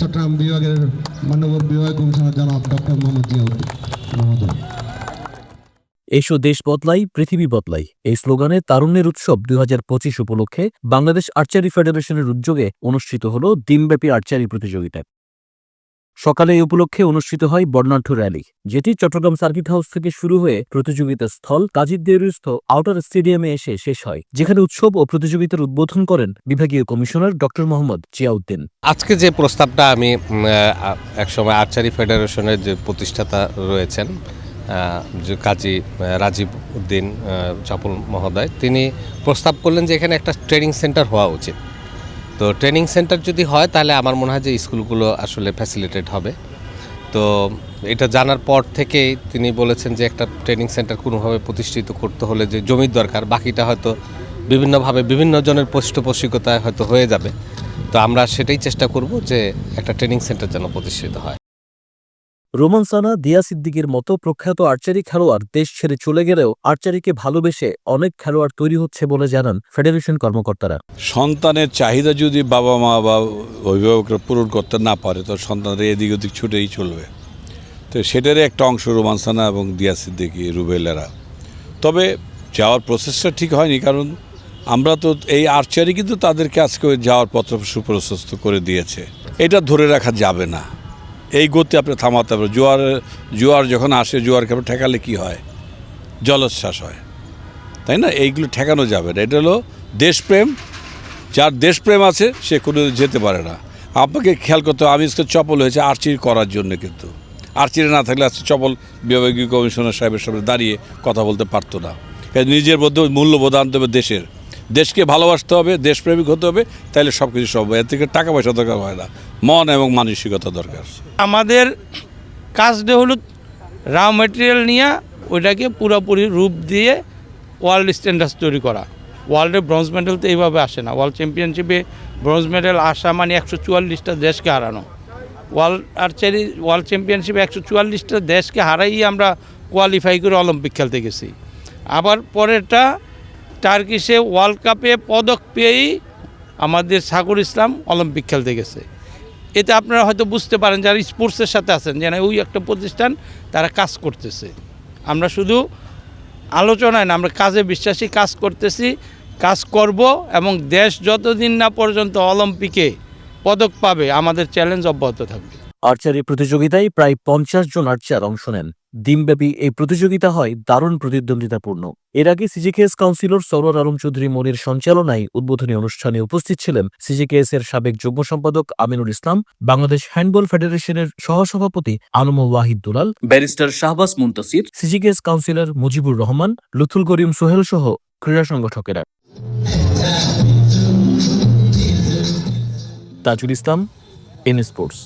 চট্টগ্রাম বিভাগের মাননীয় বিভাগ কমিশনার জনাব ডক্টর মোহাম্মদ জিয়াউদ্দিন মহোদয়। এসো দেশ বদলাই, পৃথিবী বদলাই। এই স্লোগানে তারুণ্যের উৎসব দু হাজার পঁচিশ উপলক্ষে বাংলাদেশ আর্চারি ফেডারেশনের উদ্যোগে অনুষ্ঠিত হল দিনব্যাপী আর্চারি প্রতিযোগিতা। সকালে এই উপলক্ষে অনুষ্ঠিত হয় বর্ণাঢ্য র্যালি, যেটি চট্টগ্রাম সার্কিট হাউস থেকে শুরু হয়ে প্রতিযোগিতা স্থল কাজীর দেউরিস্থ আউটার স্টেডিয়ামে এসে শেষ হয়, যেখানে উৎসব ও প্রতিযোগিতার উদ্বোধন করেন বিভাগীয় কমিশনার ডক্টর মোহাম্মদ জিয়াউদ্দিন। আজকে যে প্রস্তাবটা আমি একসময় আর্চারি ফেডারেশনের যে প্রতিষ্ঠাতা রয়েছেন যে কাজী রাজীব উদ্দিন চাপল মহোদয়, তিনি প্রস্তাব করলেন যে এখানে একটা ট্রেনিং সেন্টার হওয়া উচিত। তো ট্রেনিং সেন্টার যদি হয়, তাহলে আমার মনে হয় যে স্কুলগুলো আসলে ফ্যাসিলিটেড হবে। তো এটা জানার পর থেকেই তিনি বলেছেন যে একটা ট্রেনিং সেন্টার কোনোভাবে প্রতিষ্ঠিত করতে হলে যে জমির দরকার, বাকিটা হয়তো বিভিন্নভাবে বিভিন্ন জনের পৃষ্ঠপোষকতায় হয়তো হয়ে যাবে। তো আমরা সেটাই চেষ্টা করব যে একটা ট্রেনিং সেন্টার যেন প্রতিষ্ঠিত হয়। রোমান সানা দিয়া সিদ্দিকের মতো প্রখ্যাত আর্চারি খেলোয়াড় দেশ ছেড়ে চলে গেলেও আর্চারিকে ভালোবেসে অনেক খেলোয়াড় তৈরি হচ্ছে বলে জানান ফেডারেশন কর্মকর্তারা। সন্তানের চাহিদা যদি বাবা মা বা অভিভাবকরা পূরণ করতে না পারে, তো সন্তানরা এদিক ওদিক ছুটেই চলবে। তো সেটারই একটা অংশ রোমানসানা এবং দিয়া সিদ্দিকি, রুবেলেরা। তবে যাওয়ার প্রসেসটা ঠিক হয়নি, কারণ আমরা তো এই আর্চারি কিন্তু তাদেরকে আজকে যাওয়ার পত্র সুপ্রশস্ত করে দিয়েছে। এটা ধরে রাখা যাবে না। এই গতি আপনি থামাতে হবে। জোয়ার জোয়ার যখন আসে, জোয়ারকে আপনি ঠেকালে কী হয়? জলোচ্ছ্বাস হয়। তাই না? এইগুলো ঠেকানো যাবে না। এটা হলো দেশপ্রেম। যার দেশপ্রেম আছে, সে কোনো যেতে পারে না। আপনাকে খেয়াল করতে আমি আজকে চপল হয়েছে আর্চির করার জন্য কিন্তু। আর্চিরে না থাকলে আজকে চপল বিভাগীয় কমিশনার সাহেবের সামনে দাঁড়িয়ে কথা বলতে পারতো না। নিজের মধ্যে মূল্যবোধ আনতে হবে দেশের। দেশকে ভালোবাসতে হবে, দেশপ্রেমিক হতে হবে তাহলে সব কিছু সব এর থেকে টাকা পয়সা দরকার হয় না। মন এবং মানসিকতা দরকার। আমাদের কাজটা হলো রা মেটেরিয়াল নিয়ে ওইটাকে পুরোপুরি রূপ দিয়ে ওয়ার্ল্ড স্ট্যান্ডার্ড তৈরি করা। ওয়ার্ল্ডে ব্রোঞ্জ মেডেল তো এইভাবে আসে না। ওয়ার্ল্ড চ্যাম্পিয়নশিপে ব্রোঞ্জ মেডেল আসা মানে একশো চুয়াল্লিশটা দেশকে হারানো। ওয়ার্ল্ড আর্চারি ওয়ার্ল্ড চ্যাম্পিয়নশিপে একশো চুয়াল্লিশটা দেশকে হারাই আমরা কোয়ালিফাই করে অলিম্পিক খেলতে গেছি। আবার পরেরটা টার্কিশে ওয়ার্ল্ড কাপে পদক পেয়েই আমাদের সাগর ইসলাম অলিম্পিক খেলতে গেছে। এতে আপনারা হয়তো বুঝতে পারেন যারা স্পোর্টসের সাথে আছেন যেন ওই একটা প্রতিষ্ঠান তারা কাজ করতেছে। আমরা শুধু আলোচনায় না, আমরা কাজে বিশ্বাসী, কাজ করতেছি, কাজ করব এবং দেশ যতদিন না পর্যন্ত অলিম্পিকে পদক পাবে, আমাদের চ্যালেঞ্জ অব্যাহত থাকবে। আর্চারি প্রতিযোগিতায় প্রায় পঞ্চাশ জন আর্চার অংশ নেন। দিনব্যাপী এই প্রতিযোগিতা হয় দারুণ প্রতিদ্বন্দ্বিতাপূর্ণ। এর আগে সিজিকেএস কাউন্সিলর সরোয়ার আলম চৌধুরী মনির সঞ্চালনায় উদ্বোধনী অনুষ্ঠানে উপস্থিত ছিলেন সিজিকেএস এর সাবেক যুগ্ম সম্পাদক আমিনুল ইসলাম বাংলাদেশ হ্যান্ডবল ফেডারেশনের সহসভাপতি ANM Wahid Dulal barrister Shahbaz Muntasir CGKS councillor Mujibur Rahman Lutful Karim Sohel সহ ক্রীড়া সংগঠকেরা। Tajul Islam N sports.